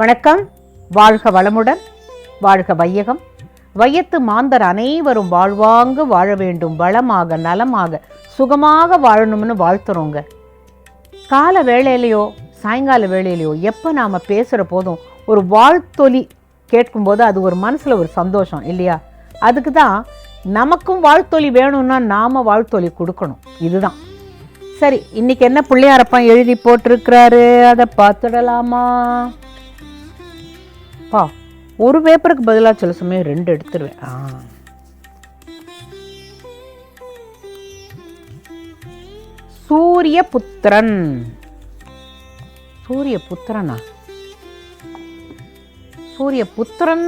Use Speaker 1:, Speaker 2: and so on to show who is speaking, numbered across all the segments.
Speaker 1: வணக்கம். வாழ்க வளமுடன் வாழ்க வையகம். வையத்து மாந்தர் அனைவரும் வாழ்வாங்கு வாழ வேண்டும் வளமாக நலமாக சுகமாக வாழணும்னு வாழ்த்துறோங்க. கால வேளையிலையோ சாயங்கால வேளையிலையோ எப்போ நாம் பேசுகிற போதும் ஒரு வாழ்த்தொலி கேட்கும்போது அது ஒரு மனசில் ஒரு சந்தோஷம் இல்லையா? அதுக்கு தான் நமக்கும் வாழ்த்தொலி வேணும்னா நாம் வாழ்த்தொலி கொடுக்கணும். இதுதான். சரி இன்னைக்கு என்ன பிள்ளையாரப்பா எழுதி போட்டிருக்கிறாரு? அதை பார்த்துடலாமா? அப்பா ஒரு பேப்பருக்கு பதிலாக சில சமயம் ரெண்டு எடுத்துருவேன். ஆ. சூரிய புத்திரன் சூரிய புத்திரனா சூரிய புத்திரன்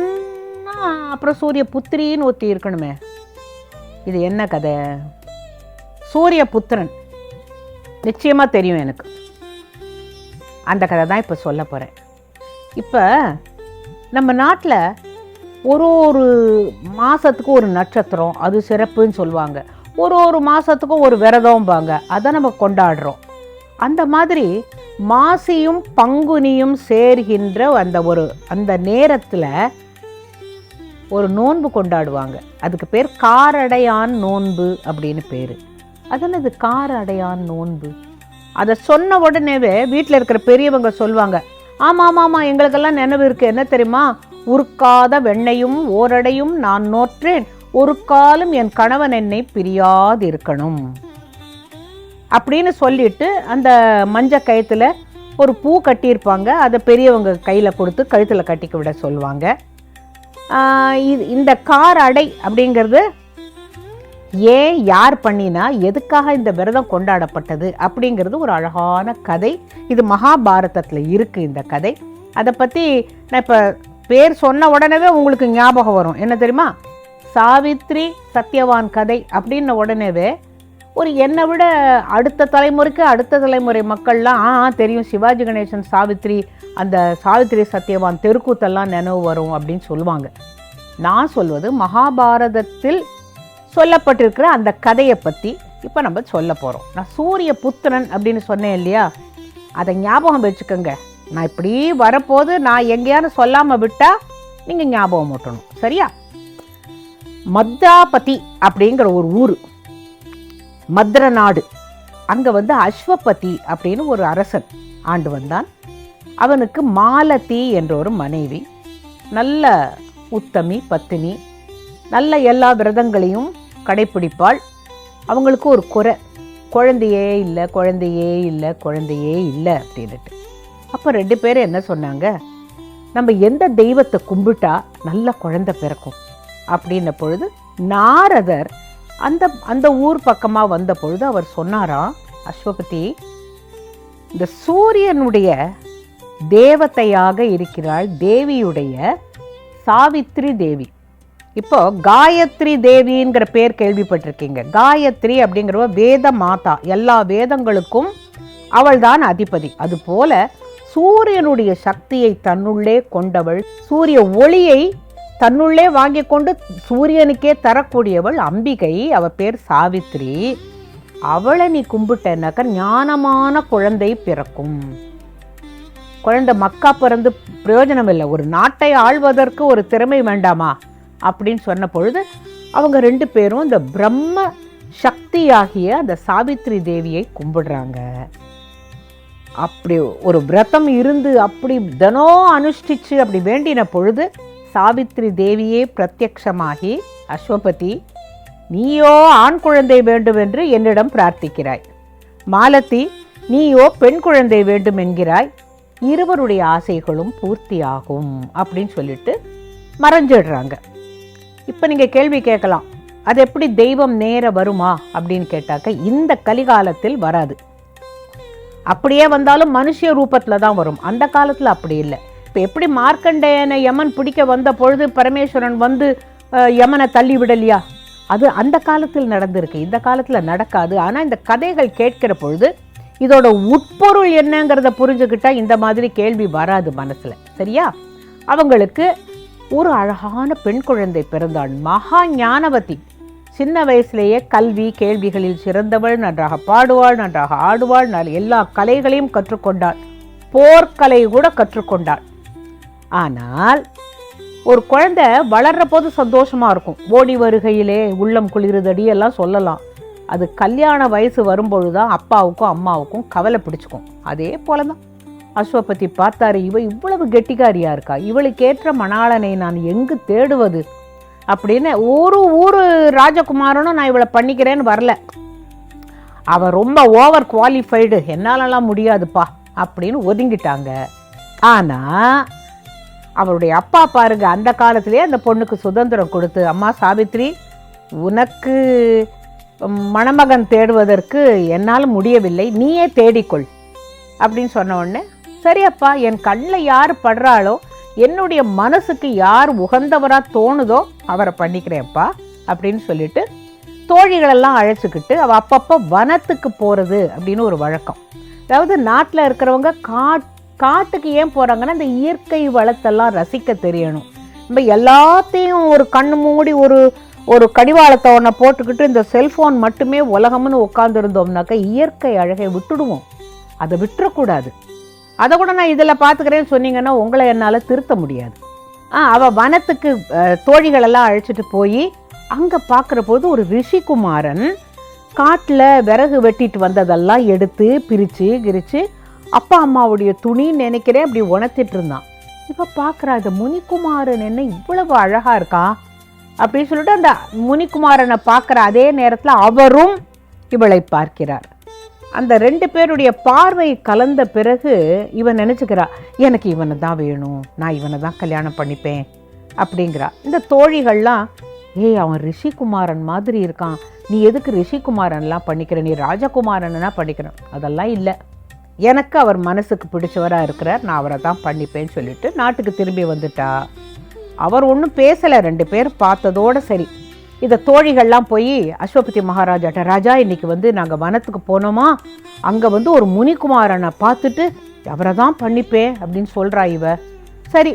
Speaker 1: அப்புறம் சூரிய புத்திரின்னு ஒத்தி இருக்கணுமே. இது என்ன கதை? சூரிய புத்திரன் நிச்சயமாக தெரியும் எனக்கு. அந்த கதை தான் இப்போ சொல்ல போகிறேன் இப்போ நம்ம நாட்டில் ஒரு ஒரு மாதத்துக்கு ஒரு நட்சத்திரம் அது சிறப்புன்னு சொல்லுவாங்க. ஒரு ஒரு மாதத்துக்கும் ஒரு விரதம்பாங்க. அதை நம்ம கொண்டாடுறோம். அந்த மாதிரி மாசியும் பங்குனியும் சேர்கின்ற அந்த ஒரு அந்த நேரத்தில் ஒரு நோன்பு கொண்டாடுவாங்க. அதுக்கு பேர் காரடையான் நோன்பு அப்படின்னு பேர். அதனது காரடையான் நோன்பு. அதை சொன்ன உடனேவே வீட்டில் இருக்கிற பெரியவங்க சொல்லுவாங்க ஆமாம் ஆமாம் ஆமாம் எங்களுக்கெல்லாம் நினைவு இருக்குது என்ன தெரியுமா? உருக்காத வெண்ணையும் ஓரடையும் நான் நோற்றேன். ஒரு காலம் என் கணவன் என்னை பிரியாது இருக்கணும் அப்படின்னு சொல்லிட்டு அந்த மஞ்ச கயத்தில் ஒரு பூ கட்டியிருப்பாங்க. அதை பெரியவங்க கையில் கொடுத்து கழுத்தில் கட்டிக்க விட சொல்லுவாங்க. இது இந்த கார் அடை அப்படிங்கிறது ஏன் யார் பண்ணினா எதுக்காக இந்த விரதம் கொண்டாடப்பட்டது அப்படிங்கிறது ஒரு அழகான கதை. இது மகாபாரதத்தில் இருக்குது இந்த கதை. அதை பற்றி நான் இப்போ பேர் சொன்ன உடனே உங்களுக்கு ஞாபகம் வரும். என்ன தெரியுமா? சாவித்ரி சத்யவான் கதை அப்படின்ன உடனேவே ஒரு என்னை விட அடுத்த தலைமுறைக்கு அடுத்த தலைமுறை மக்கள்லாம் ஆ ஆ, தெரியும். சிவாஜி கணேசன் சாவித்ரி அந்த சாவித்ரி சத்யவான் தெருக்கூத்தெல்லாம் நினைவு வரும் அப்படின்னு சொல்லுவாங்க. நான் சொல்வது மகாபாரதத்தில் சொல்லப்பட்டிருக்கிற அந்த கதையை பற்றி இப்போ நம்ம சொல்ல போகிறோம் நான் சூரிய புத்திரன் அப்படின்னு சொன்னேன் இல்லையா? அதை ஞாபகம் வச்சுக்கோங்க. நான் இப்படி வரப்போது நான் எங்கேயானு சொல்லாமல் விட்டால் நீங்கள் ஞாபகம் ஓட்டணும் சரியா? மத்தாபதி அப்படிங்கிற ஒரு ஊர். மத்ர நாடு. அங்கே வந்து அஸ்வபதி அப்படின்னு ஒரு அரசன் ஆண்டு வந்தான். அவனுக்கு மாலதி என்ற ஒரு மனைவி. நல்ல உத்தமி பத்தினி. நல்ல எல்லா விரதங்களையும் கடைப்பிடிப்பாள். அவங்களுக்கு ஒரு குறை. குழந்தையே இல்லை குழந்தையே இல்லை குழந்தையே இல்லை அப்படின்னுட்டு. அப்போ ரெண்டு பேரும் என்ன சொன்னாங்க? நம்ம எந்த தெய்வத்தை கும்பிட்டா நல்ல குழந்தை பிறக்கும்? அப்படின்ன பொழுது நாரதர் அந்த அந்த ஊர் பக்கமாக வந்த பொழுது அவர் சொன்னாராம் அஸ்வபதி இந்த சூரியனுடைய தேவதையாக இருக்கிறாள் தேவியுடைய சாவித்ரி தேவி. இப்போ காயத்ரி தேவிங்கிற பேர் கேள்விப்பட்டிருக்கீங்க. காயத்ரி அப்படிங்கிறவ வேத மாதா. எல்லா வேதங்களுக்கும் அவள்தான் அதிபதி. அதுபோல சூரியனுடைய சக்தியை தன்னுள்ளே கொண்டவள் சூரிய ஒளியை தன்னுள்ளே வாங்கி கொண்டு சூரியனுக்கே தரக்கூடியவள் அம்பிகை. அவ பேர் சாவித்ரி. அவளை நீ கும்பிட்டனாக்க ஞானமான குழந்தை பிறக்கும். குழந்தை மக்கா பிறந்து பிரயோஜனம் இல்லை ஒரு நாட்டை ஆள்வதற்கு ஒரு திறமை வேண்டாமா? அப்படின்னு சொன்ன பொழுது அவங்க ரெண்டு பேரும் இந்த பிரம்ம சக்தியாகிய அந்த சாவித்ரி தேவியை கும்பிடுறாங்க. அப்படி ஒரு விரதம் இருந்து அப்படி தினம் அனுஷ்டிச்சு அப்படி வேண்டின பொழுது சாவித்ரி தேவியே பிரத்யக்ஷமாகி அஸ்வபதி நீயோ ஆண் குழந்தை வேண்டும் என்று என்னிடம் பிரார்த்திக்கிறாய். மாலத்தி நீயோ பெண் குழந்தை வேண்டும் என்கிறாய் இருவருடைய ஆசைகளும் பூர்த்தியாகும். அப்படின்னு சொல்லிட்டு மறைஞ்சிடுறாங்க. இப்போ நீங்கள் கேள்வி கேட்கலாம். அது எப்படி தெய்வம் நேர வருமா? அப்படின்னு கேட்டாக்க இந்த கலிகாலத்தில் வராது. அப்படியே வந்தாலும் மனுஷ ரூபத்தில் தான் வரும். அந்த காலத்தில் அப்படி இல்லை. இப்போ எப்படி மார்க்கண்டேயனை யமன் பிடிக்க வந்த பொழுது பரமேஸ்வரன் வந்து யமனை தள்ளி விடலையா? அது அந்த காலத்தில் நடந்திருக்கு. இந்த காலத்தில் நடக்காது. ஆனால் இந்த கதைகள் கேட்கிற பொழுது இதோட உட்பொருள் என்னங்கிறத புரிஞ்சுக்கிட்டால் இந்த மாதிரி கேள்வி வராது மனசில். சரியா? அவங்களுக்கு ஒரு அழகான பெண் குழந்தை பிறந்தாள். மகா ஞானவதி. சின்ன வயசுலேயே கல்வி கேள்விகளில் சிறந்தவள் நன்றாக பாடுவாள் நன்றாக ஆடுவாள் நல்ல எல்லா கலைகளையும் கற்றுக்கொண்டாள். போர்க்கலை கூட கற்றுக்கொண்டாள். ஆனால் ஒரு குழந்தை வளர்ற போது சந்தோஷமாக இருக்கும். ஓடி வருகையிலே உள்ளம் குளிருதடி எல்லாம் சொல்லலாம். அது கல்யாண வயசு வரும்பொழுது தான் அப்பாவுக்கும் அம்மாவுக்கும் கவலை பிடிச்சிக்கும். அதே போல தான் அஸ்வபதி பார்த்தாரு இவ இவ்வளவு கெட்டிக்காரியா இருக்கா? இவளுக்கேற்ற மணாளனை நான் எங்கு தேடுவது? அப்படின்னு ஒரு ஊரு ராஜகுமாரனும் நான் இவளை பண்ணிக்கிறேன்னு வரல. அவள் ரொம்ப ஓவர் குவாலிஃபைடு என்னாலலாம் முடியாதுப்பா அப்படின்னு ஒதுங்கிட்டாங்க. ஆனால் அவருடைய அப்பா பாருங்க அந்த காலத்திலே அந்த பொண்ணுக்கு சுதந்திரம் கொடுத்து அம்மா சாவித்ரி உனக்கு மணமகன் தேடுவதற்கு என்னால் முடியவில்லை நீயே தேடிக்கொள் அப்படின்னு சொன்ன உடனே சரி அப்பா என் கண்ணில் யார் படுறாளோ என்னுடைய மனசுக்கு யார் உகந்தவரா தோணுதோ அவரை பண்ணிக்கிறேன்ப்பா அப்படின்னு சொல்லிட்டு தோழிகளெல்லாம் அழைச்சிக்கிட்டு அவள் அப்பப்போ வனத்துக்கு போகிறது அப்படின்னு ஒரு வழக்கம். அதாவது நாட்டில் இருக்கிறவங்க காட் காட்டுக்கு ஏன் போகிறாங்கன்னா இந்த இயற்கை வளத்தெல்லாம் ரசிக்க தெரியணும். நம்ம எல்லாத்தையும் ஒரு கண்ணு மூடி ஒரு ஒரு கடிவாளத்தை ஒன்றை போட்டுக்கிட்டு இந்த செல்ஃபோன் மட்டுமே உலகம்னு உட்காந்துருந்தோம்னாக்கா இயற்கை அழகை விட்டுடுவோம். அதை விட்டுறக்கூடாது. அதை கூட நான் இதில் பார்த்துக்கிறேன்னு சொன்னீங்கன்னா உங்களை என்னால் திருத்த முடியாது. ஆ அவள் வனத்துக்கு தோழிகளெல்லாம் அழைச்சிட்டு போய் அங்கே பார்க்குற போது ஒரு ரிஷிகுமாரன் காட்டில் விறகு வெட்டிட்டு வந்ததெல்லாம் எடுத்து பிரித்து கிரிச்சு அப்பா அம்மாவுடைய துணின்னு நினைக்கிறேன் அப்படி உணர்த்திட்டு இருந்தான். இப்போ பார்க்குறா இந்த முனிக்குமாரன் என்ன இவ்வளவு அழகாக இருக்கா? அப்படின்னு சொல்லிட்டு அந்த முனிகுமாரனை பார்க்குற அதே நேரத்தில் அவரும் இவளை பார்க்கிறார். அந்த ரெண்டு பேருடைய பார்வை கலந்த பிறகு இவன் நினச்சிக்கிறா எனக்கு இவனை தான் வேணும். நான் இவனை தான் கல்யாணம் பண்ணிப்பேன். அப்படிங்கிறா. இந்த தோழிகள்லாம் ஏய் அவன் ரிஷிகுமாரன் மாதிரி இருக்கான். நீ எதுக்கு ரிஷிகுமாரன்லாம் பண்ணிக்கிற? நீ ராஜகுமாரன்னா பண்ணிக்கிறேன் அதெல்லாம் இல்லை. எனக்கு அவர் மனசுக்கு பிடிச்சவராக இருக்கிறார். நான் அவரை தான் பண்ணிப்பேன்னு சொல்லிட்டு நாட்டுக்கு திரும்பி வந்துட்டா. அவர் ஒன்றும் பேசலை. ரெண்டு பேர் பார்த்ததோட சரி. இதை தோழிகள்லாம் போய் அஸ்வபதி மகாராஜாட்ட ராஜா இன்னைக்கு வந்து நாங்கள் வனத்துக்கு போனோமா? அங்கே வந்து ஒரு முனிகுமாரனை பார்த்துட்டு அவரை தான் பண்ணிப்பேன் அப்படின்னு சொல்கிறா இவ. சரி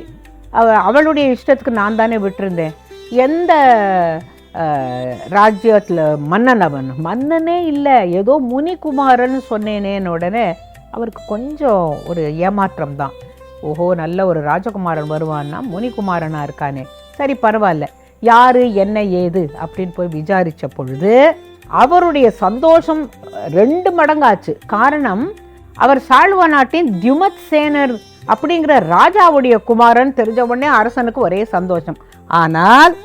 Speaker 1: அவ அவளுடைய இஷ்டத்துக்கு நான் தானே விட்டுருந்தேன். எந்த ராஜ்யத்தில் மன்னன் அவன்? மன்னனே இல்லை ஏதோ முனிகுமாரன் சொன்னேனேன்னு உடனே அவருக்கு கொஞ்சம் ஒரு ஏமாற்றம் தான். ஓஹோ நல்ல ஒரு ராஜகுமாரன் வருவான்னா முனிகுமாரனா இருக்கானே. சரி பரவாயில்ல. யார் என்ன ஏது அப்படின்னு போய் விசாரித்த பொழுது அவருடைய சந்தோஷம் ரெண்டு மடங்காச்சு. காரணம் அவர் சாழ்வ நாட்டின் தியுமத் சேனர் அப்படிங்கிற ராஜாவுடைய குமாரன் தெரிஞ்ச உடனே அரசனுக்கு ஒரே சந்தோஷம். ஆனால்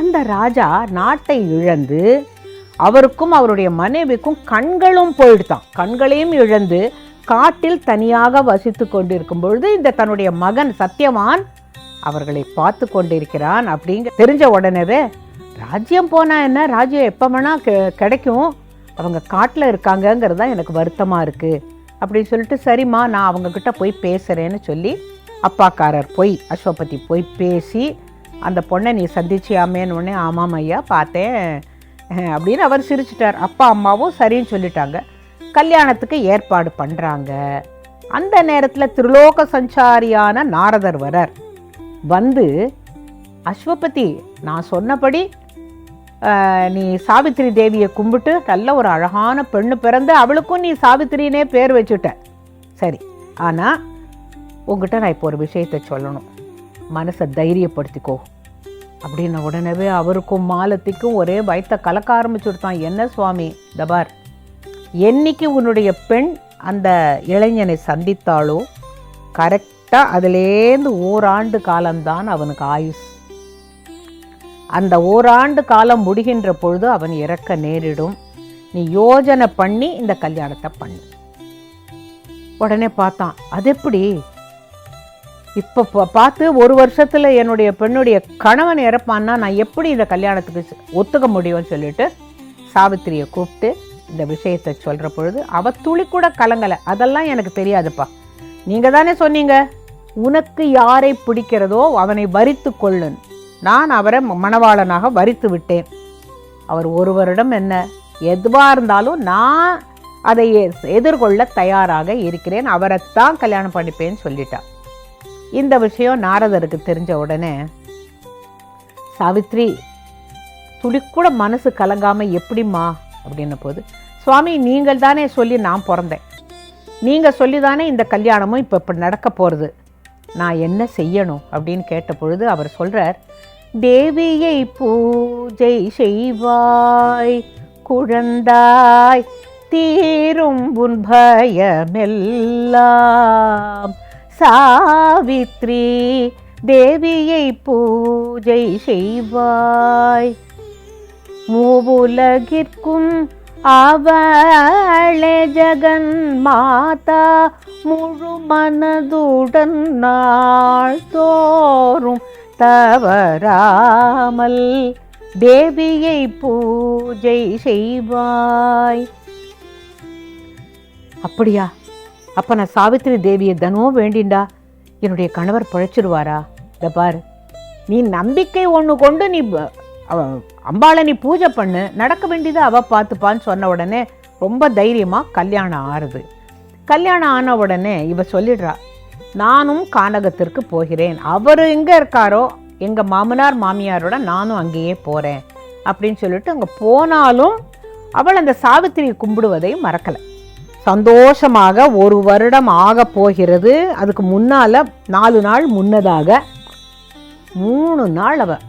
Speaker 1: அந்த ராஜா நாட்டை இழந்து அவருக்கும் அவருடைய மனைவிக்கும் கண்களும் போயிடுதான். கண்களையும் இழந்து காட்டில் தனியாக வசித்து கொண்டிருக்கும் பொழுது இந்த தன்னுடைய மகன் சத்யவான் அவர்களை பார்த்து கொண்டிருக்கிறான் அப்படிங்க தெரிஞ்ச உடனேவே ராஜ்யம் போனால் என்ன? ராஜ்யம் எப்போ வேணால் கெ- கிடைக்கும். அவங்க காட்டில் இருக்காங்கங்கிறது தான் எனக்கு வருத்தமாக இருக்குது அப்படின்னு சொல்லிட்டு சரிம்மா நான் அவங்கக்கிட்ட போய் பேசுகிறேன்னு சொல்லி அப்பாக்காரர் போய் அஸ்வபதி போய் பேசி அந்த பொண்ணை நீ சந்திச்சியாமேன்னு உடனே ஆமாம் ஐயா பார்த்தேன். அப்படின்னு அவர் சிரிச்சிட்டார். அப்பா அம்மாவும் சரின்னு சொல்லிட்டாங்க. கல்யாணத்துக்கு ஏற்பாடு பண்ணுறாங்க அந்த நேரத்தில் திருலோக சஞ்சாரியான நாரதர் வரார் வந்து அஸ்வபதி நான் சொன்னபடி நீ சாவித்திரி தேவியை கும்பிட்டு நல்ல ஒரு அழகான பெண்ணு பிறந்து அவளுக்கும் நீ சாவித்திரினே பேர் வச்சுட்ட. சரி ஆனால் உங்ககிட்ட நான் இப்போ ஒரு விஷயத்தை சொல்லணும். மனசை தைரியப்படுத்திக்கோ. அப்படின்ன உடனே அவருக்கும் மாலத்திக்கும் ஒரே வயித்த கலக்க ஆரம்பிச்சுடுத்தான் என்ன சுவாமி தபார் என்னைக்கு உன்னுடைய பெண் அந்த இளைஞனை சந்தித்தாளோ கரெக்டாக அதுலேருந்து ஓராண்டு காலம்தான் அவனுக்கு ஆயுஸ். அந்த ஓராண்டு காலம் முடிகின்ற பொழுது அவன் இறக்க நேரிடும். நீ யோஜனை பண்ணி இந்த கல்யாணத்தை பண்ணு. உடனே பார்த்தான் அது எப்படி? இப்போ பார்த்து ஒரு வருஷத்துல என்னுடைய பெண்ணுடைய கணவன் இறப்பான்னா நான் எப்படி இந்த கல்யாணத்துக்கு ஒத்துக்க முடியும்னு சொல்லிட்டு சாவித்திரியை கூப்பிட்டு இந்த விஷயத்தை சொல்ற பொழுது அவ துளி கூட கலங்கலை. அதெல்லாம் எனக்கு தெரியாதுப்பா. நீங்க தானே சொன்னீங்க? உனக்கு யாரை பிடிக்கிறதோ அவனை வரித்து கொள்ளுன். நான் அவரை மணவாளனாக வரித்து விட்டேன். அவர் ஒரு வருடம் என்ன எதுவாக இருந்தாலும் நான் அதை எ- எதிர்கொள்ள தயாராக இருக்கிறேன் அவரைத்தான் கல்யாணம் பண்ணிப்பேன்னு சொல்லிட்டான் இந்த விஷயம் நாரதருக்கு தெரிஞ்ச உடனே சாவித்ரி துளிக்கூட மனசு கலங்காமல் எப்படிம்மா? அப்படின்ன போது சுவாமி நீங்கள் தானே சொல்லி நான் பிறந்தேன். நீங்கள் சொல்லி தானே இந்த கல்யாணமும் இப்போ இப்போ நடக்க போகிறது நான் என்ன செய்யணும் அப்படின்னு கேட்ட பொழுது அவர் சொல்கிறார் தேவியை பூஜை செய்வாய் குழந்தாய் தீரும் உன் பயமெல்லாம். சாவித்ரி தேவியை பூஜை செய்வாய். மூவுலகிற்கும் அவளே ஜெகன் மாதா முழு மனதுடன் நாள் தோறும் தவறாமல் தேவியை பூஜை செய்வாய். அப்படியா? அப்ப நான் சாவித்திரி தேவியை தினமும் வேண்டிண்டா? என்னுடைய கணவர் பழைச்சிருவாரா? இத பாரு. நீ நம்பிக்கை ஒன்று கொண்டு நீ அம்பாளை நீ பூஜை பண்ணு நடக்க வேண்டியதை அவள் பார்த்துப்பான்னு சொன்ன உடனே ரொம்ப தைரியமாக கல்யாணம் ஆறுது. கல்யாணம் ஆன உடனே இவ சொல்லிடுறா நானும் கானகத்திற்கு போகிறேன். அவர் எங்கே இருக்காரோ எங்கள் மாமனார் மாமியாரோட நானும் அங்கேயே போகிறேன் அப்படின்னு சொல்லிட்டு அங்கே போனாலும் அவள் அந்த சாவித்திரியை கும்பிடுவதையும் மறக்கலை. சந்தோஷமாக ஒரு வருடம் ஆக போகிறது. அதுக்கு முன்னால் நாலு நாள் முன்னதாக மூணு நாள் அவள்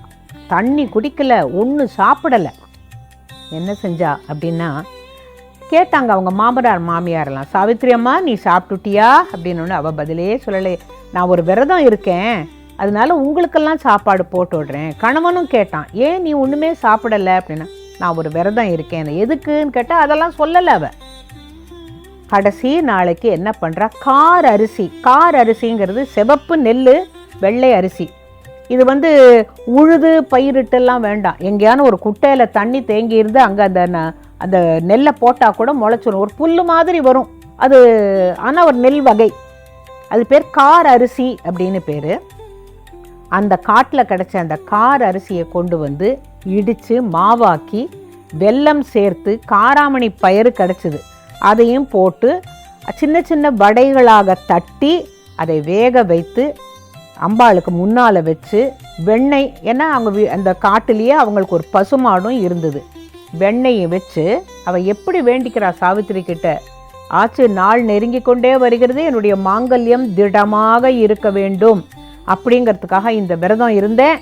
Speaker 1: தண்ணி குடிக்கல ஒன்றும் சாப்பிடலை. என்ன செஞ்சா அப்படின்னா கேட்டாங்க அவங்க மாமனார் மாமியாரெல்லாம் சாவித்திரி அம்மா நீ சாப்பிட்டுட்டியா? அப்படின்னு அவள் பதிலே சொல்லலை. நான் ஒரு விரதம் இருக்கேன். அதனால உங்களுக்கெல்லாம் சாப்பாடு போட்டு விடுறேன். கணவனும் கேட்டான் ஏன் நீ ஒன்றுமே சாப்பிடல? அப்படின்னா நான் ஒரு விரதம் இருக்கேன். எதுக்குன்னு கேட்டால் அதெல்லாம் சொல்லலை அவள் கடைசி நாளைக்கு என்ன பண்ணுறா கார் அரிசி கார் அரிசிங்கிறது சிவப்பு நெல் வெள்ளை அரிசி. இது வந்து உழுது பயிரிட்டெல்லாம் வேண்டாம். எங்கேயான ஒரு குட்டையில் தண்ணி தேங்கி இருந்து அங்கே அந்த ந- அந்த நெல்லை போட்டால் கூட முளைச்சிடும் ஒரு புல் மாதிரி வரும். அது ஆனால் ஒரு நெல் வகை. அது பேர் கார் அரிசி அப்படின்னு பேர். அந்த காட்டில் கிடச்ச அந்த கார் அரிசியை கொண்டு வந்து இடித்து மாவாக்கி வெல்லம் சேர்த்து காராமணி பயிறு கிடச்சிது. அதையும் போட்டு சின்ன சின்ன வடைகளாக தட்டி அதை வேக வைத்து அம்பாளுக்கு முன்னால் வச்சு வெண்ணெய் ஏன்னா அவங்க அந்த காட்டுலேயே அவங்களுக்கு ஒரு பசுமாடும் இருந்தது. வெண்ணெயை வச்சு அவள் எப்படி வேண்டிக்கிறா சாவித்திரி கிட்ட? ஆச்சு நாள் நெருங்கி கொண்டே வருகிறது என்னுடைய மாங்கல்யம் திடமாக இருக்க வேண்டும் அப்படிங்கிறதுக்காக இந்த விரதம் இருந்தேன்.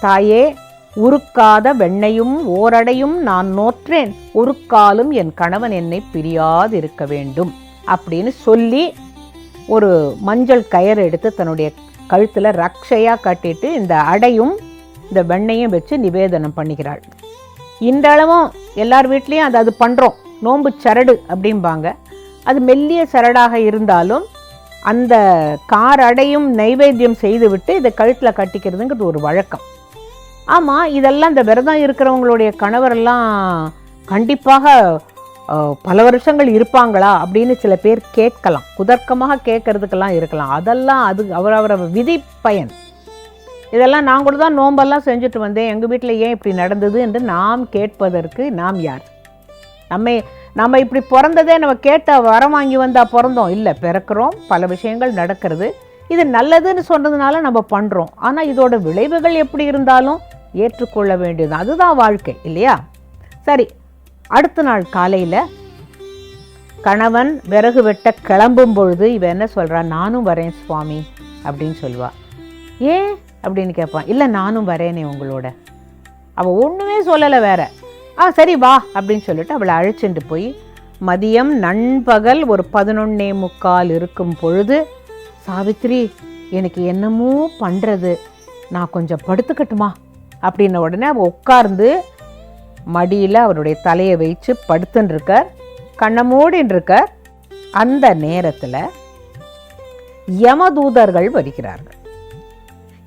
Speaker 1: தாயே உருக்காத வெண்ணையும் ஓரடையும் நான் நோற்றேன். உருக்காலும் என் கணவன் என்னை பிரியாது இருக்க வேண்டும் அப்படின்னு சொல்லி ஒரு மஞ்சள் கயிறு எடுத்து தன்னுடைய கழுத்தில் ரக்ஷையாக கட்டிட்டு இந்த அடையும் இந்த வெண்ணையும் வச்சு நிவேதனம் பண்ணிக்கிறாள். இன்றளவும் எல்லார் வீட்லேயும் அது அது பண்ணுறோம் நோன்பு சரடு அப்படிம்பாங்க. அது மெல்லிய சரடாக இருந்தாலும் அந்த கார் அடையும் நைவேத்தியம் செய்துவிட்டு இதை கழுத்தில் கட்டிக்கிறதுங்கிறது ஒரு வழக்கம். ஆமாம் இதெல்லாம் இந்த விரதம் இருக்கிறவங்களுடைய கணவரெல்லாம் கண்டிப்பாக பல வருஷங்கள் இருப்பாங்களா அப்படின்னு சில பேர் கேட்கலாம். குதர்க்கமாக கேட்கறதுக்கெல்லாம் இருக்கலாம். அதெல்லாம் அது அவரவர விதி பயன். இதெல்லாம் நான் கூட தான் நோம்பெல்லாம் செஞ்சுட்டு வந்தேன். எங்கள் வீட்டில் ஏன் இப்படி நடந்தது என்று நாம் கேட்பதற்கு நாம் யார்? நம்ம நம்ம இப்படி பிறந்ததே நம்ம கேட்ட வரம் வாங்கி வந்தால் பிறந்தோம். இல்லை பிறக்கிறோம். பல விஷயங்கள் நடக்கிறது. இது நல்லதுன்னு சொன்னதுனால நம்ம பண்ணுறோம் ஆனால் இதோட விளைவுகள் எப்படி இருந்தாலும் ஏற்றுக்கொள்ள வேண்டியது அதுதான் வாழ்க்கை இல்லையா? சரி அடுத்த நாள் காலையில் கணவன் விறகு வெட்ட கிளம்பும் பொழுது இவ என்ன சொல்கிறான் நானும் வரேன் சுவாமி அப்படின்னு சொல்லுவாள் ஏன்? அப்படின்னு கேட்பான். இல்லை நானும் வரேனே உங்களோட. அவள் ஒன்றுமே சொல்லலை வேற. ஆ சரி வா அப்படின்னு சொல்லிட்டு அவளை அழைச்சிட்டு போய் மதியம் நண்பகல் ஒரு பதினொன்னே முக்கால் இருக்கும் பொழுது சாவித்ரி எனக்கு என்னமோ பண்ணுறது நான் கொஞ்சம் படுத்துக்கட்டுமா? அப்படின்ன உடனே அவள் உட்கார்ந்து மடியில் அவருடைய தலையை வைச்சு படுத்துன்னு இருக்கார் கண்ணை மூடின்னு அந்த நேரத்தில் யமதூதர்கள் வருகிறார்கள்.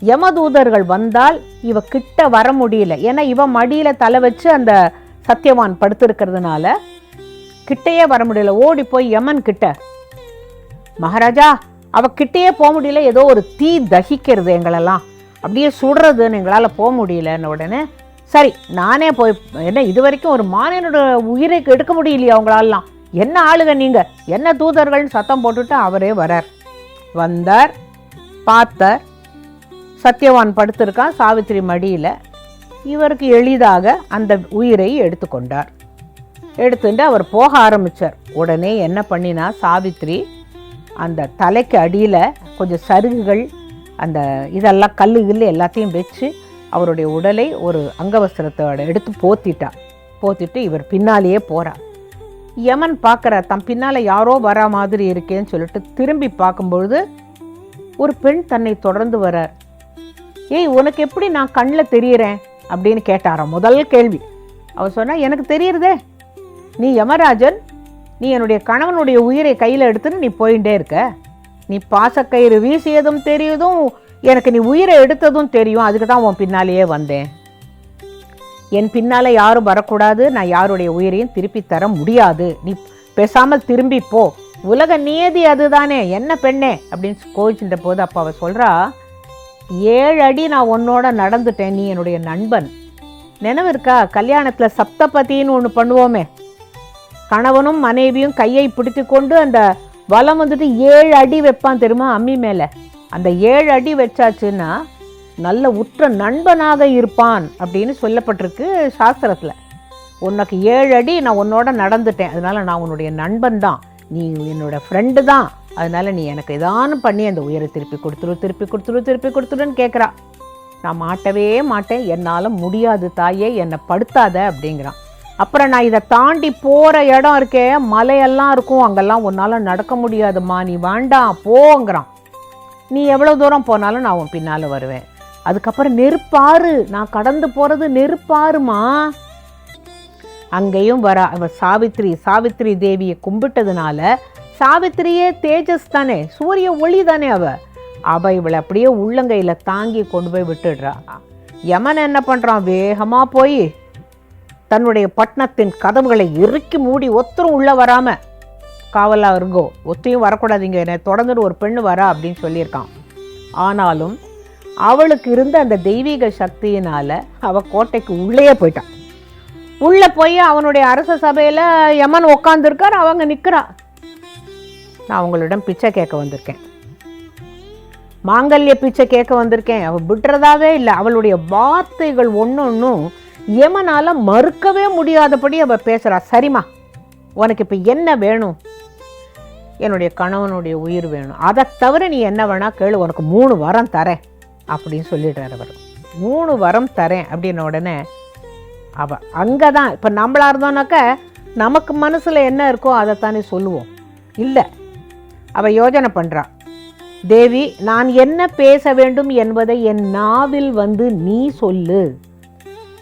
Speaker 1: யமதூதர்கள் வந்தால் இவ கிட்ட வர முடியல. ஏன்னா இவன் மடியில தலை வச்சு அந்த சத்தியவான் படுத்திருக்கிறதுனால கிட்டேயே வர முடியல. ஓடி போய் யமன் கிட்ட மகாராஜா அவ கிட்டேயே போக முடியல. ஏதோ ஒரு தீ தகிக்கிறது எங்களெல்லாம். அப்படியே சுடுறதுன்னு எங்களால் போக முடியலன்னு உடனே சரி நானே போய் என்ன இது வரைக்கும் ஒரு மானியனோட உயிரை எடுக்க முடியலையா அவங்களாலாம் என்ன ஆளுங்க நீங்கள் என்ன தூதர்கள்னு சத்தம் போட்டுட்டு அவரே வரார். வந்தார் பார்த்தார். சத்யவான் படுத்திருக்கான் சாவித்திரி மடியில். இவருக்கு எளிதாக அந்த உயிரை எடுத்துக்கொண்டார் எடுத்துட்டு அவர் போக ஆரம்பித்தார் உடனே என்ன பண்ணினா சாவித்திரி அந்த தலைக்கு அடியில் கொஞ்சம் சருகுகள் அந்த இதெல்லாம் கல் கில்லு எல்லாத்தையும் வச்சு அவருடைய உடலை ஒரு அங்கவஸ்திரத்தோட எடுத்து போத்திட்டா. போத்திட்டு இவர் பின்னாலேயே போகிறார் யமன் பார்க்குற தம் பின்னால் யாரோ வரா மாதிரி இருக்கேன்னு சொல்லிட்டு திரும்பி பார்க்கும்பொழுது ஒரு பெண் தன்னை தொடர்ந்து வரார் ஏய் உனக்கு எப்படி நான் கண்ணில் தெரியிறேன்? அப்படின்னு கேட்டாராம். முதல் கேள்வி. அவர் சொன்னால் எனக்கு தெரியுறதே. நீ யமராஜன் நீ என்னுடைய கணவனுடைய உயிரை கையில் எடுத்துன்னு நீ போயிட்டே இருக்க. நீ பாசக்கயிறு வீசியதும் தெரியுதும் எனக்கு நீ உயிரை எடுத்ததும் தெரியும். அதுக்கு தான் உன் பின்னாலேயே வந்தேன். என் பின்னால யாரும் வரக்கூடாது. நான் யாருடைய உயிரையும் திருப்பி தர முடியாது. நீ பேசாமல் திரும்பி போ. உலக நியதி அதுதானே. என்ன பெண்ணே? அப்படின்னு கோவிச்சுட்ட போது அப்போ அவ சொல்றா ஏழு அடி நான் உன்னோட நடந்துட்டேன். நீ என்னுடைய நண்பன். நினைவு இருக்கா? கல்யாணத்துல சப்தபதின்னு ஒன்று பண்ணுவோமே. கணவனும் மனைவியும் கையை பிடித்து கொண்டு அந்த வலம் வந்துட்டு ஏழு அடி வைப்பான் தெரியுமா? அம்மி மேலே. அந்த ஏழு அடி வச்சாச்சுன்னா நல்ல உற்ற நண்பனாக இருப்பான் அப்படின்னு சொல்லப்பட்டிருக்கு சாஸ்திரத்தில். உனக்கு ஏழு அடி நான் உன்னோட நடந்துட்டேன். அதனால் நான் உன்னுடைய நண்பன் தான். நீ என்னோட ஃப்ரெண்டு தான். அதனால நீ எனக்கு ஏதானும் பண்ணி அந்த உயிரை திருப்பி கொடுத்துரு திருப்பி கொடுத்துரு திருப்பி கொடுத்துருன்னு கேட்குறா நான் மாட்டவே மாட்டேன். என்னால் முடியாது தாயே. என்னை படுத்தாத அப்படிங்கிறான். அப்புறம் நான் இதை தாண்டி போகிற இடம் இருக்கே. மலையெல்லாம் இருக்கும். அங்கெல்லாம் உன்னால் நடக்க முடியாதும்மா. நீ வேண்டாம். போங்கிறான். நீ எவ்வளோ தூரம் போனாலும் நான் உன் பின்னால் வருவேன். அதுக்கப்புறம் நெருப்பாறு நான் கடந்து போகிறது நெருப்பாருமா அங்கேயும் வர அவ சாவித்ரி சாவித்ரி தேவியை கும்பிட்டதுனால சாவித்திரியே தேஜஸ் தானே சூரிய ஒளி தானே அவ. அவ இவளை அப்படியே உள்ளங்கையில் தாங்கி கொண்டு போய் விட்டுடுறா. யமன் என்ன பண்ணுறான் வேகமாக போய் தன்னுடைய பட்டணத்தின் கதவுகளை இறுக்கி மூடி ஒத்தரும் உள்ளே வராமல் காவலாக இருங்கோ. ஒத்தையும் வரக்கூடாதீங்க. என்னை தொடர்ந்துட்டு ஒரு பெண்ணு வரா அப்படின்னு சொல்லியிருக்கான். ஆனாலும் அவளுக்கு இருந்த அந்த தெய்வீக சக்தியினால் அவ கோட்டைக்கு உள்ளேயே போயிட்டான். உள்ள போய் அவனுடைய அரச சபையில யமன் உக்காந்துருக்கார். அவங்க நிற்கிறா நான் உங்களிடம் பிச்சை கேட்க வந்திருக்கேன். மாங்கல்ய பிச்சை கேட்க வந்திருக்கேன். அவ விடுறதாவே இல்லை. அவளுடைய வார்த்தைகள் ஒன்னொன்னும் யமனால மறுக்கவே முடியாதபடி அவ பேசுறா. சரிம்மா உனக்கு இப்போ என்ன வேணும்? என்னுடைய கணவனுடைய உயிர் வேணும். அதை தவிர நீ என்ன வேணால் கேளு உனக்கு மூணு வரம் தரேன் அப்படின்னு சொல்லிடுறார் அவர். மூணு வரம் தரேன் அப்படின்ன உடனே அவ அங்கே தான் இப்போ நம்மளா இருந்தோம்னாக்க நமக்கு மனசில் என்ன இருக்கோ அதைத்தானே சொல்லுவோம். இல்லை அவள் யோஜனை பண்ணுறான் தேவி நான் என்ன பேச வேண்டும் என்பதை என் நாவில் வந்து நீ சொல்லு.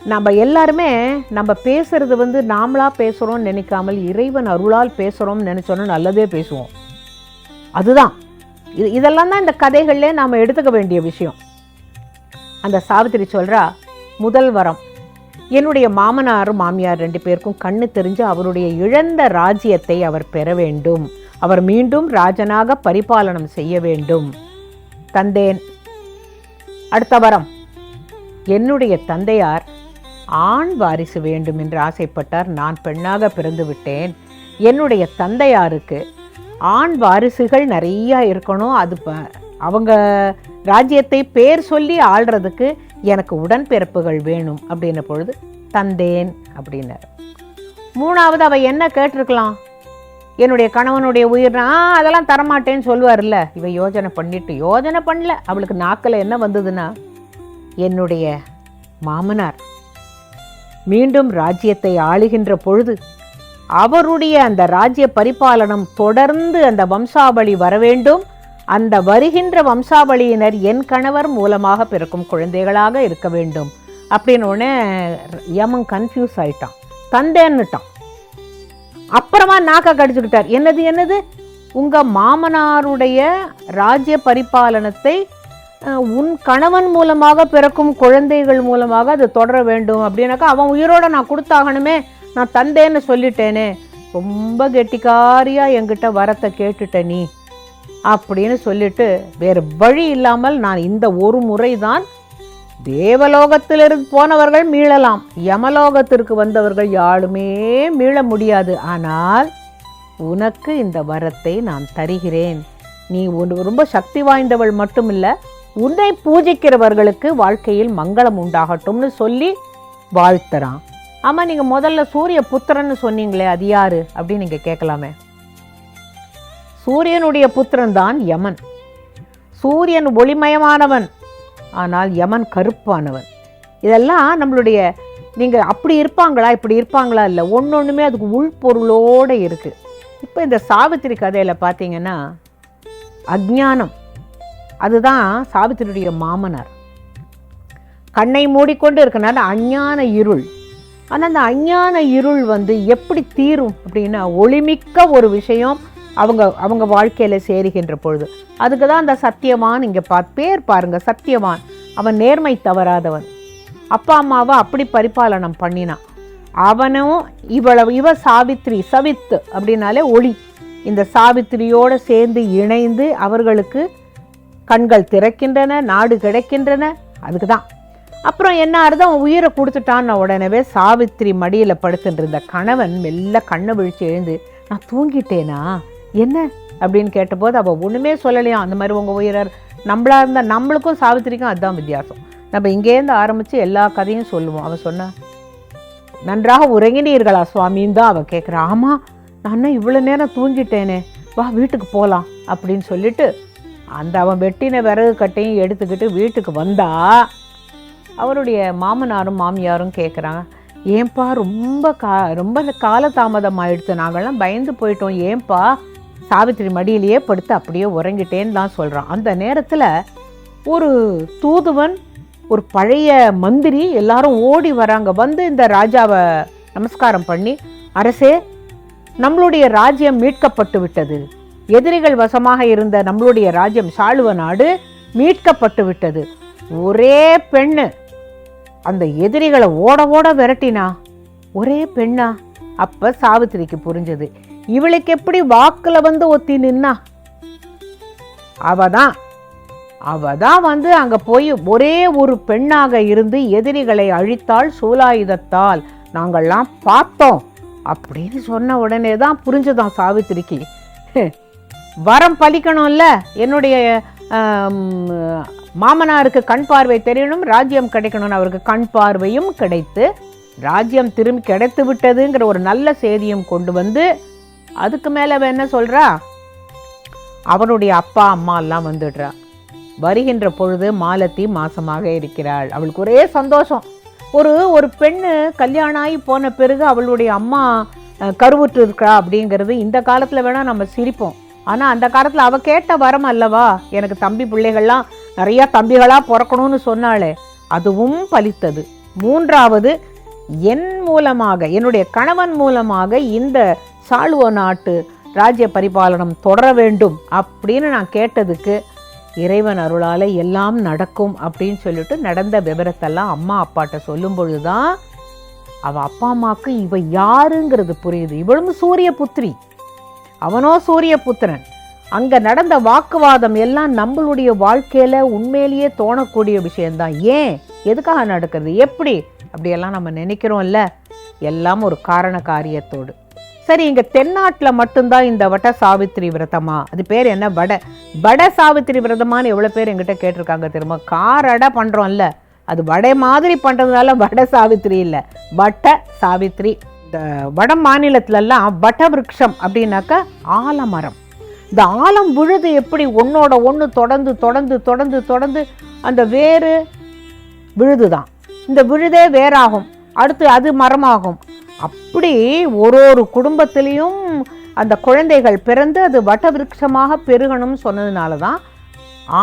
Speaker 1: நம்ம எல்லாருமே நம்ம பேசுகிறது வந்து நாமளாக பேசுகிறோம்னு நினைக்காமல் இறைவன் அருளால் பேசுகிறோம்னு நினச்சோன்னா நல்லதே பேசுவோம். அதுதான். இது இதெல்லாம் தான் இந்த கதைகள்லேயே நாம் எடுத்துக்க வேண்டிய விஷயம். அந்த சாவித்திரி சொல்கிறா முதல் வரம். என்னுடைய மாமனாரும் மாமியார் ரெண்டு பேருக்கும் கண்ணு தெரிஞ்சு அவருடைய இழந்த ராஜ்யத்தை அவர் பெற வேண்டும். அவர் மீண்டும் ராஜனாக பரிபாலனம் செய்ய வேண்டும். தந்தேன். அடுத்த வரம். என்னுடைய தந்தையார் ஆண் வாரிசு வேண்டும் என்று ஆசைப்பட்டார். நான் பெண்ணாக பிறந்து விட்டேன் என்னுடைய தந்தையாருக்கு ஆண் வாரிசுகள் நிறையா இருக்கணும். அது ப- அவங்க ராஜ்யத்தை பேர் சொல்லி ஆள்றதுக்கு எனக்கு உடன்பிறப்புகள் வேணும் அப்படின்ன பொழுது தந்தேன் அப்படின்னார். மூணாவது அவள் என்ன கேட்டிருக்கலாம்? என்னுடைய கணவனுடைய உயிர் நான் அதெல்லாம் தரமாட்டேன்னு சொல்லுவார்ல இவ யோஜனை பண்ணிட்டு யோஜனை பண்ணல. அவளுக்கு நாக்கில் என்ன வந்ததுன்னா என்னுடைய மாமனார் மீண்டும் ராஜ்யத்தை ஆளுகின்ற பொழுது அவருடைய அந்த ராஜ்ய பரிபாலனம் தொடர்ந்து அந்த வம்சாவளி வர வேண்டும் அந்த வருகின்ற வம்சாவளியினர் என் கணவர் மூலமாக பிறக்கும் குழந்தைகளாக இருக்க வேண்டும். அப்படின்னு உடனே யமன் கன்ஃபியூஸ் ஆயிட்டான். தந்தேன்னுட்டான். அப்புறமா நாக்க கடிச்சுக்கிட்டார். என்னது என்னது? உங்க மாமனாருடைய ராஜ்ய பரிபாலனத்தை உன் கணவன் மூலமாக பிறக்கும் குழந்தைகள் மூலமாக அது தொடர வேண்டும். அப்படின்னாக்கா அவன் உயிரோட நான் கொடுத்தாகணுமே நான் தந்தேன்னு சொல்லிட்டேனே. ரொம்ப கெட்டிக்காரியா என்கிட்ட வரத்தை கேட்டுட்ட நீ. அப்படின்னு சொல்லிட்டு வேறு வழி இல்லாமல் நான் இந்த ஒரு முறை தான் தேவலோகத்திலிருந்து போனவர்கள் மீளலாம். யமலோகத்திற்கு வந்தவர்கள் யாருமே மீள முடியாது. ஆனால் உனக்கு இந்த வரத்தை நான் தருகிறேன். நீ ஒன்று ரொம்ப சக்தி வாய்ந்தவள் மட்டுமில்ல உன்னை பூஜிக்கிறவர்களுக்கு வாழ்க்கையில் மங்களம் உண்டாகட்டும்னு சொல்லி வாழ்த்துறான். ஆமாம் நீங்கள் முதல்ல சூரிய புத்திரன்னு சொன்னீங்களே அது யாரு அப்படின்னு நீங்கள் கேட்கலாமே. சூரியனுடைய புத்திரன் தான் யமன். சூரியன் ஒளிமயமானவன் ஆனால் யமன் கருப்பானவன். இதெல்லாம் நம்மளுடைய நீங்கள் அப்படி இருப்பாங்களா இப்படி இருப்பாங்களா இல்லை ஒன்று ஒன்றுமே அதுக்கு உள்பொருளோடு இருக்குது இப்போ இந்த சாவித்திரி கதையில் பார்த்தீங்கன்னா அஜானம் அதுதான் சாவித்திரியுடைய மாமனார். கண்ணை மூடிக்கொண்டு இருக்கனால அஞ்ஞான இருள். ஆனால் அந்த அஞ்ஞான இருள் வந்து எப்படி தீரும் அப்படின்னா ஒளிமிக்க ஒரு விஷயம் அவங்க அவங்க வாழ்க்கையில் சேருகின்ற பொழுது. அதுக்கு தான் அந்த சத்தியவான் இங்கே பா பேர் பாருங்க சத்தியவான். அவன் நேர்மை தவறாதவன். அப்பா அம்மாவை அப்படி பரிபாலனம் பண்ணினான் அவனும் இவ்வளவு இவ சாவித்ரி சவித்து அப்படின்னாலே ஒளி. இந்த சாவித்திரியோடு சேர்ந்து இணைந்து அவர்களுக்கு கண்கள் திறக்கின்றன நாடு கிடைக்கின்றன அதுக்கு தான் அப்புறம் என்ன ஆறுதோ அவன் உயிரை கொடுத்துட்டான்னு உடனே சாவித்திரி மடியில் படுத்துட்டு இருந்த கணவன் மெல்ல கண்ணை விழிச்சு எழுந்து நான் தூங்கிட்டேனா? என்ன? அப்படின்னு கேட்டபோது அவள் ஒன்றுமே சொல்லலையாம் அந்த மாதிரி உங்கள் உயிரர் நம்மளாக இருந்தால் நம்மளுக்கும் சாவித்திரிக்கும் அதுதான் வித்தியாசம். நம்ம இங்கேருந்து ஆரம்பித்து எல்லா கதையும் சொல்லுவோம். அவள் சொன்ன நன்றாக உறங்கினீர்களா சுவாமின்னு தான் அவள் கேட்குறான் ஆமாம் நான் இவ்வளோ நேரம் தூங்கிட்டேனே. வா வீட்டுக்கு போகலாம் அப்படின்னு சொல்லிட்டு அந்த அவன் வெட்டின விறகு கட்டையும் எடுத்துக்கிட்டு வீட்டுக்கு வந்தா அவருடைய மாமனாரும் மாமியாரும் கேட்குறாங்க ஏன்பா ரொம்ப கா ரொம்ப காலதாமதம் ஆயிடுச்சு நாங்கள்லாம் பயந்து போயிட்டோம் ஏன்பா? சாவித்திரி மடியிலேயே படுத்து அப்படியே உறங்கிட்டேன்னு தான் சொல்கிறான் அந்த நேரத்தில் ஒரு தூதுவன் ஒரு பழைய மந்திரி எல்லாரும் ஓடி வராங்க வந்து இந்த ராஜாவை நமஸ்காரம் பண்ணி அரசே நம்மளுடைய ராஜ்யம் மீட்கப்பட்டு விட்டது. எதிரிகள் வசமாக இருந்த நம்மளுடைய ராஜ்யம் சாளுவ நாடு மீட்கப்பட்டு விட்டது. ஒரே பெண்ணு. அந்த எதிரிகளை ஓட ஓட விரட்டினா? ஒரே பெண்ணா? அப்ப சாவித்திரிக்கு புரிஞ்சது. இவளுக்கு எப்படி வாக்குல வந்து ஒத்தி நின்னா? அவ தான் அவ தான் வந்து அங்க போய் ஒரே ஒரு பெண்ணாக இருந்து எதிரிகளை அழித்தால் சூலாயுதத்தால். நாங்கள்லாம் பார்த்தோம். அப்படின்னு சொன்ன உடனே தான் புரிஞ்சுதான் சாவித்திரிக்கு. வரம் பலிக்கணும்ல? என்னுடைய மாமனாருக்கு கண் பார்வை தெரியணும் ராஜ்யம் கிடைக்கணும்னு அவருக்கு கண் பார்வையும் கிடைத்து ராஜ்யம் திரும்பி கிடைத்து விட்டதுங்கிற ஒரு நல்ல செய்தியும் கொண்டு வந்து அதுக்கு மேலே அவன் என்ன சொல்கிறா அவனுடைய அப்பா அம்மா எல்லாம் வந்துடுறா. வருகின்ற பொழுது மாலத்தி மாசமாக இருக்கிறாள். அவளுக்கு ஒரே சந்தோஷம். ஒரு ஒரு பெண்ணு கல்யாணம் ஆகி போன பிறகு அவளுடைய அம்மா கருவுற்று இருக்கா அப்படிங்கிறது இந்த காலத்தில் வேணால் நம்ம சிரிப்போம். ஆனால் அந்த காலத்தில் அவள் கேட்ட வரம் அல்லவா? எனக்கு தம்பி பிள்ளைகள்லாம் நிறையா தம்பிகளாக பிறக்கணும்னு சொன்னாளே. அதுவும் பலித்தது. மூன்றாவது என் மூலமாக என்னுடைய கணவன் மூலமாக இந்த சாளுவ நாட்டு ராஜ்ய பரிபாலனம் தொடர வேண்டும் அப்படின்னு நான் கேட்டதுக்கு இறைவன் அருளால் எல்லாம் நடக்கும் அப்படின்னு சொல்லிட்டு நடந்த விவரத்தெல்லாம் அம்மா அப்பாட்ட சொல்லும் பொழுதுதான் அவள் அப்பா அம்மாவுக்கு இவ யாருங்கிறது புரியுது. இவளும் சூரிய புத்திரி. அவனோ சூரிய புத்திரன் அங்கே நடந்த வாக்குவாதம் எல்லாம் நம்மளுடைய வாழ்க்கையில் உண்மையிலேயே தோணக்கூடிய விஷயம்தான். ஏன்? எதுக்காக நடக்கிறது? எப்படி? அப்படியெல்லாம் நம்ம நினைக்கிறோம்ல. எல்லாம் ஒரு காரண காரியத்தோடு சரி இங்கே தென்னாட்டில் மட்டும்தான் இந்த வட சாவித்திரி விரதமா? அது பேர் என்ன? வட வட சாவித்திரி விரதமான்னு எவ்வளோ பேர் எங்கிட்ட கேட்டிருக்காங்க திரும்ப காரடை பண்ணுறோம்ல அது வடை மாதிரி பண்ணுறதுனால வட சாவித்திரி இல்லை. வட்ட சாவித்திரி இந்த வட மாநிலத்திலலாம் வட அப்படின்னாக்கா ஆலமரம். இந்த ஆலம் விழுது எப்படி ஒன்றோட ஒன்று தொடர்ந்து தொடர்ந்து தொடர்ந்து தொடர்ந்து அந்த வேறு விழுது தான் இந்த விழுதே வேறாகும். அடுத்து அது மரமாகும். அப்படி ஒரு ஒரு குடும்பத்திலையும் அந்த குழந்தைகள் பிறந்து அது வட்டவிருட்சமாக பெருகணும்னு சொன்னதுனால தான்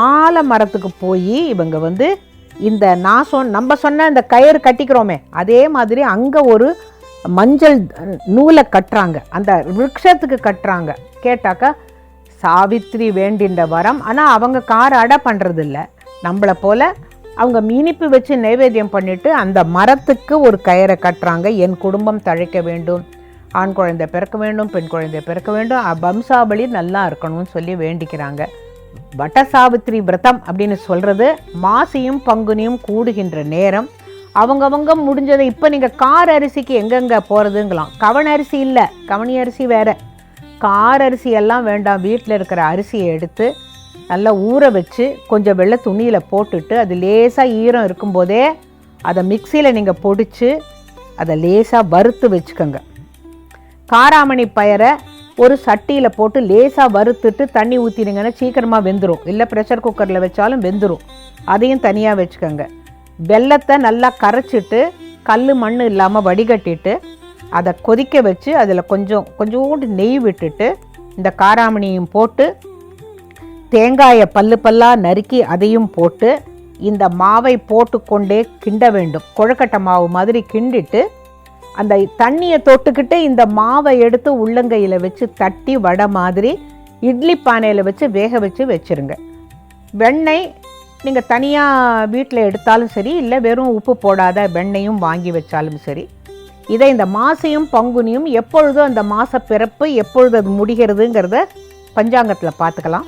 Speaker 1: ஆலமரத்துக்கு போய் இவங்க வந்து இந்த நான் சொன்ன நம்ம சொன்ன இந்த கயிறு கட்டிக்கிறோமே அதே மாதிரி அங்கே ஒரு மஞ்சள் நூலை கட்டுறாங்க. அந்த விரக்ஷத்துக்கு கட்டுறாங்க. கேட்டாக்கா சாவித்ரி வேண்டின்ற வரம். ஆனால் அவங்க கார் அடை பண்ணுறதில்ல நம்மளை போல் அவங்க இனிப்பு வச்சு நைவேத்தியம் பண்ணிட்டு அந்த மரத்துக்கு ஒரு கயிறை கட்டுறாங்க. என் குடும்பம் தழைக்க வேண்டும். ஆண் குழந்தை பிறக்க வேண்டும் பெண் குழந்தை பிறக்க வேண்டும். வம்சாவளி நல்லா இருக்கணும்னு சொல்லி வேண்டிக்கிறாங்க. வட்ட சாவித்திரி விரதம் அப்படின்னு சொல்கிறது மாசியும் பங்குனியும் கூடுகின்ற நேரம். அவங்கவங்க முடிஞ்சதை இப்போ நீங்கள் கார் அரிசிக்கு எங்கெங்கே போகிறதுங்களாம் கவன அரிசி இல்லை. கவனி அரிசி வேறு. கார் அரிசி எல்லாம் வேண்டாம். வீட்டில் இருக்கிற அரிசியை எடுத்து நல்லா ஊற வச்சு கொஞ்சம் வெள்ளை துணியில் போட்டுட்டு அது லேசாக ஈரம் இருக்கும்போதே அதை மிக்சியில் நீங்கள் பொடிச்சு அதை லேசாக வறுத்து வச்சுக்கோங்க. காராமணி பயரை ஒரு சட்டியில் போட்டு லேசாக வறுத்துட்டு தண்ணி ஊற்றினீங்கன்னா சீக்கிரமாக வெந்துடும் இல்லை ப்ரெஷர் குக்கரில் வச்சாலும் வெந்துடும் அதையும் தனியாக வச்சுக்கோங்க. வெல்லத்தை நல்லா கரைச்சிட்டு கல் மண் இல்லாமல் வடிகட்டிட்டு அதை கொதிக்க வச்சு அதில் கொஞ்சம் கொஞ்சோண்டு நெய் விட்டுட்டு இந்த காராமணியும் போட்டு தேங்காயை பல்லு பல்லாக நறுக்கி அதையும் போட்டு இந்த மாவை போட்டுக்கொண்டே கிண்ட வேண்டும். கொழுக்கட்டை மாவு மாதிரி கிண்டிட்டு அந்த தண்ணியை தொட்டுக்கிட்டு இந்த மாவை எடுத்து உள்ளங்கையில் வச்சு தட்டி வடை மாதிரி இட்லி பானையில் வச்சு வேக வச்சு வச்சுருங்க. வெண்ணெய் நீங்கள் தனியாக வீட்டில் எடுத்தாலும் சரி இல்லை வெறும் உப்பு போடாத வெண்ணையும் வாங்கி வச்சாலும் சரி இதை இந்த மாசையும் பங்குனியும் எப்பொழுதும் அந்த மாச பிறப்பு எப்பொழுது அது முடிகிறதுங்கிறத பஞ்சாங்கத்தில் பார்த்துக்கலாம்.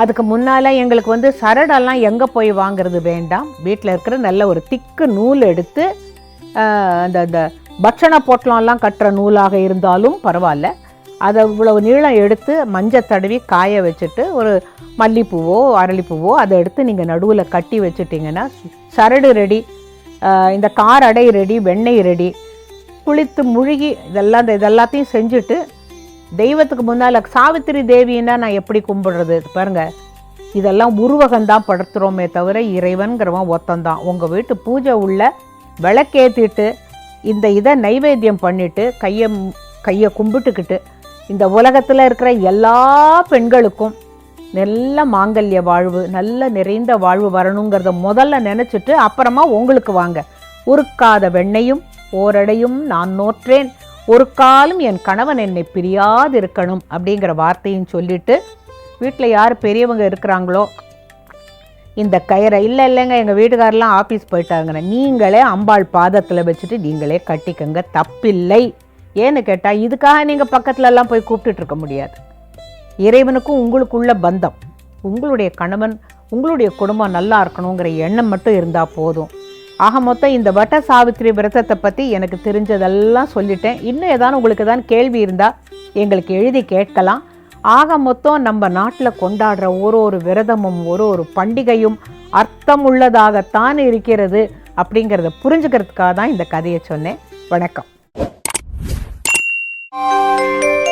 Speaker 1: அதுக்கு முன்னால் எங்களுக்கு வந்து சரடெல்லாம் எங்கே போய் வாங்குறது வேண்டாம். வீட்டில் இருக்கிற நல்ல ஒரு திக்கு நூல் எடுத்து அந்த அந்த பட்சண பொட்டலம்லாம் கட்டுற நூலாக இருந்தாலும் பரவாயில்ல. அதை இவ்வளவு நீளம் எடுத்து மஞ்சள் தடவி காய வச்சுட்டு ஒரு மல்லிப்பூவோ அரளிப்பூவோ அதை எடுத்து நீங்கள் நடுவில் கட்டி வச்சுட்டிங்கன்னா சரடு ரெடி இந்த கார் அடை ரெடி வெண்ணெய் ரெடி. குளித்து முழுகி இதெல்லாம் இந்த இதெல்லாத்தையும் செஞ்சுட்டு தெய்வத்துக்கு முன்னால் சாவித்திரி தேவின்னா நான் எப்படி கும்பிடுறது? பாருங்கள் இதெல்லாம் உருவகம்தான் படுத்துகிறோமே தவிர இறைவன்கிறவன் ஒத்தந்தான். உங்கள் வீட்டு பூஜை உள்ள விளக்கேற்றிட்டு இந்த இதை நைவேத்தியம் பண்ணிவிட்டு கையை கையை கும்பிட்டுக்கிட்டு இந்த உலகத்தில் இருக்கிற எல்லா பெண்களுக்கும் நல்ல மாங்கல்ய வாழ்வு நல்ல நிறைந்த வாழ்வு வரணுங்கிறத முதல்ல நினச்சிட்டு அப்புறமா உங்களுக்கு வாங்க. உருக்காத வெண்ணையும் ஓரடையும் நான் நோற்றேன். ஒரு காலம் என் கணவன் என்னை பிரியாது இருக்கணும் அப்படிங்கிற வார்த்தையும் சொல்லிட்டு வீட்டில் யார் பெரியவங்க இருக்கிறாங்களோ இந்த கயிறை இல்லை இல்லைங்க எங்கள் வீட்டுக்காரெல்லாம் ஆஃபீஸ் போயிட்டாங்கன்னு நீங்களே அம்பாள் பாதத்தில் வச்சுட்டு நீங்களே கட்டிக்கங்க. தப்பில்லை. ஏன்னு கேட்டால் இதுக்காக நீங்கள் பக்கத்துலலாம் போய் கூப்பிட்டுட்டு இருக்க முடியாது. இறைவனுக்கும் உங்களுக்குள்ள பந்தம். உங்களுடைய கணவன் உங்களுடைய குடும்பம் நல்லா இருக்கணுங்கிற எண்ணம் மட்டும் இருந்தால் போதும். ஆக மொத்தம் இந்த வட்ட சாவித்திரி விரதத்தை பற்றி எனக்கு தெரிஞ்சதெல்லாம் சொல்லிட்டேன். இன்னும் ஏதாவது உங்களுக்கு தான் கேள்வி இருந்தால் எங்களுக்கு எழுதி கேட்கலாம். ஆக மொத்தம் நம்ம நாட்டில் கொண்டாடுற ஒரு ஒரு விரதமும் ஒரு ஒரு பண்டிகையும் அர்த்தமுள்ளதாகத்தான் இருக்கிறது அப்படிங்கிறத புரிஞ்சுக்கிறதுக்காக தான் இந்த கதையை சொன்னேன். வணக்கம். Música